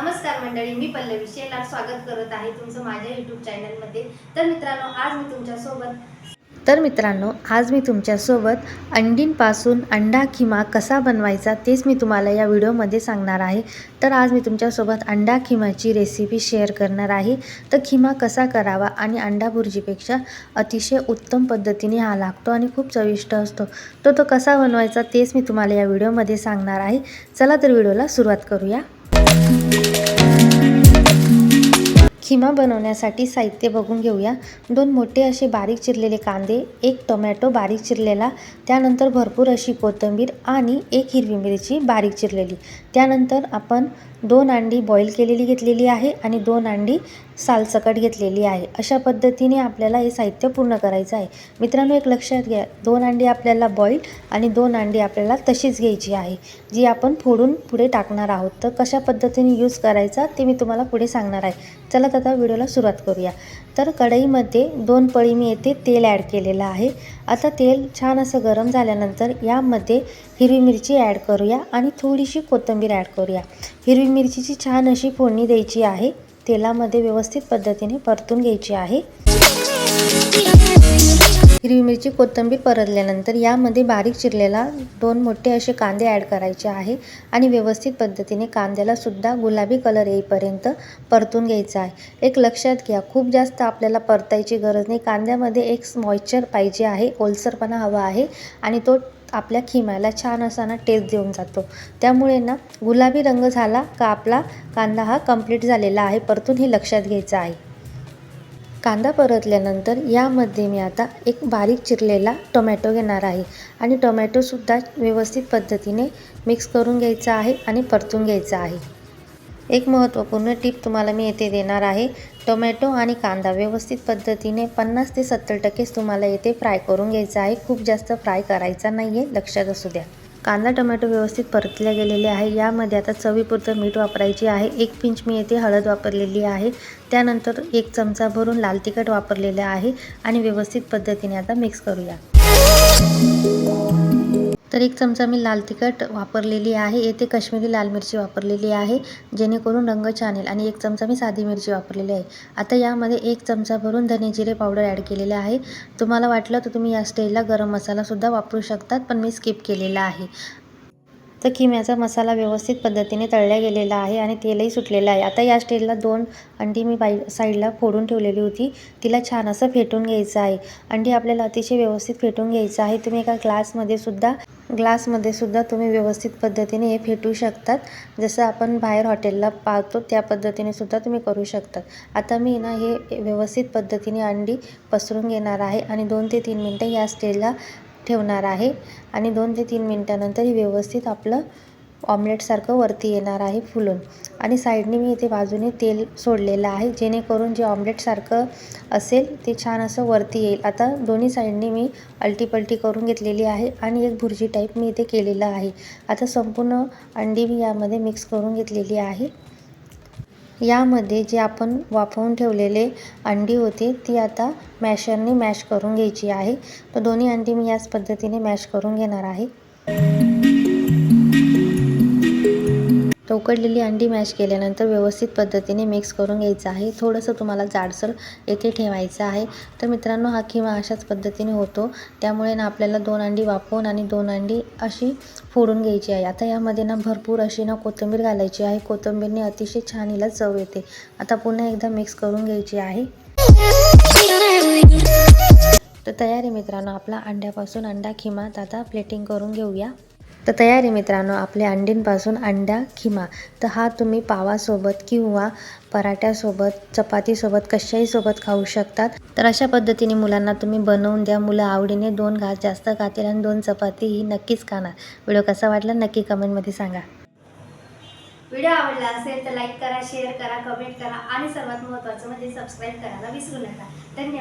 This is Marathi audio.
नमस्कार मंडळी मी पल्लवी शेलार स्वागत करत आहे तुमचं माझ्या यूट्यूब चॅनलमध्ये तर मित्रांनो आज मी तुमच्यासोबत तर मित्रांनो आज मी तुमच्यासोबत अंडींपासून अंडा खिमा कसा बनवायचा तेच मी तुम्हाला या व्हिडिओमध्ये सांगणार आहे. तर आज मी तुमच्यासोबत अंडा खिमाची रेसिपी शेअर करणार आहे. तर खिमा कसा करावा आणि अंडा भुर्जीपेक्षा अतिशय उत्तम पद्धतीने हा लागतो आणि खूप चविष्ट असतो. तो तो कसा बनवायचा तेच मी तुम्हाला या व्हिडिओमध्ये सांगणार आहे. चला तर व्हिडिओला सुरुवात करूया. खिमा बनवण्यासाठी साहित्य बघून घेऊया. दोन मोठे असे बारीक चिरलेले कांदे एक टोमॅटो बारीक चिरलेला त्यानंतर भरपूर अशी कोथिंबीर आणि एक हिरवी मिरची बारीक चिरलेली. त्यानंतर आपण दोन अंडी बॉईल केलेली घेतलेली आहे आणि दोन अंडी सालसकट घेतलेली आहे. अशा पद्धतीने आपल्याला हे साहित्य पूर्ण करायचं आहे. मित्रांनो एक लक्षात घ्या दोन अंडी आपल्याला बॉईल आणि दोन अंडी आपल्याला तशीच घ्यायची आहे. जी आपण फोडून पुढे टाकणार आहोत. तर कशा पद्धतीने यूज करायचा ते मी तुम्हाला पुढे सांगणार आहे. चला तर आता व्हिडिओला सुरुवात करूया. तर कढईमध्ये दोन पळी मी येथे तेल ॲड केलेलं आहे. आता तेल छान असं गरम झाल्यानंतर यामध्ये हिरवी मिरची ॲड करूया आणि थोडीशी कोथिंबीर ॲड करूया. हिरवी मिरचीची छान अशी फोडणी द्यायची आहे. तेलामध्ये व्यवस्थित पद्धतीने परतून घ्यायची आहे. हिरवी मिरची कोथिंबीर परतल्यानंतर यामध्ये बारीक चिरलेला दोन मोठे असे कांदे ॲड करायचे आहे आणि व्यवस्थित पद्धतीने कांद्याला सुद्धा गुलाबी कलर येईपर्यंत परतून घ्यायचा आहे. एक लक्षात घ्या खूप जास्त आपल्याला परतायची गरज नाही. कांद्यामध्ये एक मॉइश्चर पाहिजे आहे ओलसरपणा हवा आहे आणि तो आपल्या खिम्याला छान असा ना टेस्ट देऊन जातो. त्यामुळे ना गुलाबी रंग झाला का आपला कांदा हा कंप्लीट झालेला आहे परतून हे लक्षात घ्यायचं आहे. कांदा परतल्यानंतर यामध्ये मी आता एक बारीक चिरलेला टोमॅटो घेणार आहे. आणि टोमॅटोसुद्धा व्यवस्थित पद्धतीने मिक्स करून घ्यायचा आहे आणि परतून घ्यायचा आहे. एक महत्त्वपूर्ण टीप तुम्हाला मी येथे देणार आहे. टोमॅटो आणि कांदा व्यवस्थित पद्धतीने पन्नास ते सत्तर टक्केच तुम्हाला येथे फ्राय करून घ्यायचा आहे. खूप जास्त फ्राय करायचा नाही आहे लक्षात असू द्या. कांदा टोमॅटो व्यवस्थित परतल्या गेलेले आहे. यामध्ये आता चवीपुरतं मीठ वापरायचे आहे. एक पिंच मी येथे हळद वापरलेली आहे. त्यानंतर एक चमचा भरून लाल तिखट वापरलेलं आहे. आणि व्यवस्थित पद्धतीने आता मिक्स करूया. तर एक चमचा मी लाल तिखट वापरलेली आहे. येथे कश्मीरी लाल मिरची वापरलेली आहे जेणेकरून रंग छान येईल. आणि एक चमचा मी साधी मिरची वापरलेली आहे. आता यामध्ये एक चमचा भरून धने जिरे पावडर ॲड केलेले आहे. तुम्हाला वाटलं तर तुम्ही या स्टेजला गरम मसालासुद्धा वापरू शकतात पण मी स्किप केलेला आहे. तर किम्याचा मसाला व्यवस्थित पद्धतीने तळल्या गेलेला आहे आणि तेलही सुटलेलं आहे. आता या स्टेजला दोन अंडी मी बाई साईडला फोडून ठेवलेली होती. तिला छान असं फेटून घ्यायचं आहे. अंडी आपल्याला अतिशय व्यवस्थित फेटून घ्यायचं आहे. तुम्ही एका ग्लासमध्ये सुद्धा ग्लासमध्ये सुद्धा तुम्ही व्यवस्थित पद्धतीने हे फेटू शकतात. जसं आपण बाहेर हॉटेलला पाहतो त्या पद्धतीने सुद्धा तुम्ही करू शकतात. आता मी ना हे व्यवस्थित पद्धतीने अंडी पसरून घेणार आहे आणि दोन ते तीन मिनटं या स्टेजला ठेवणार आहे. आणि दोन ते तीन मिनटानंतर हे व्यवस्थित आपलं ऑमलेटसारखं वरती येणार आहे फुलून. आणि साईडने मी इथे बाजूने तेल सोडलेलं आहे जेणेकरून जे ऑमलेटसारखं असेल ते छान असं वरती येईल. आता दोन्ही साईडने मी अल्टीपल्टी करून घेतलेली आहे आणि एक भुर्जी टाईप मी इथे केलेलं आहे. आता संपूर्ण अंडी मी यामध्ये मिक्स करून घेतलेली आहे. यामध्ये जे आपण वाफवून ठेवलेले अंडी होते ती आता मॅशरने मॅश करून घ्यायची आहे. तर दोन्ही अंडी मी याच पद्धतीने मॅश करून घेणार आहे. तर उकडलेली अंडी मॅश केल्यानंतर व्यवस्थित पद्धतीने मिक्स करून घ्यायचं आहे. थोडंसं तुम्हाला जाडसर येथे ठेवायचं आहे. तर मित्रांनो हा किंवा अशाच पद्धतीने होतो. त्यामुळे ना आपल्याला दोन अंडी वापरून आणि दोन अंडी अशी फोडून घ्यायची आहे. आता यामध्ये ना भरपूर अशी ना कोथिंबीर घालायची आहे. कोथिंबीरने अतिशय छान हिला चव येते. आता पुन्हा एकदा मिक्स करून घ्यायची आहे. तर तयार आहे मित्रांनो आपला अंड्यापासून अंडा खिमा आता प्लेटिंग करून घेऊया. तर तयार आहे मित्रांनो आपल्या अंडींपासून अंडा खिमा. तर हा तुम्ही पावासोबत किंवा पराठ्यासोबत चपातीसोबत कशाही सोबत खाऊ शकतात. तर अशा पद्धतीने मुलांना तुम्ही बनवून द्या. मुलं आवडीने दोन घास जास्त खातील आणि दोन चपाती ही नक्कीच खाणार. व्हिडिओ कसा वाटला नक्की कमेंटमध्ये सांगा. व्हिडिओ आवडला असेल तर लाईक करा शेअर करा कमेंट करा आणि सर्वात महत्त्वाचं म्हणजे सबस्क्राईब करायला विसरू नका. धन्यवाद.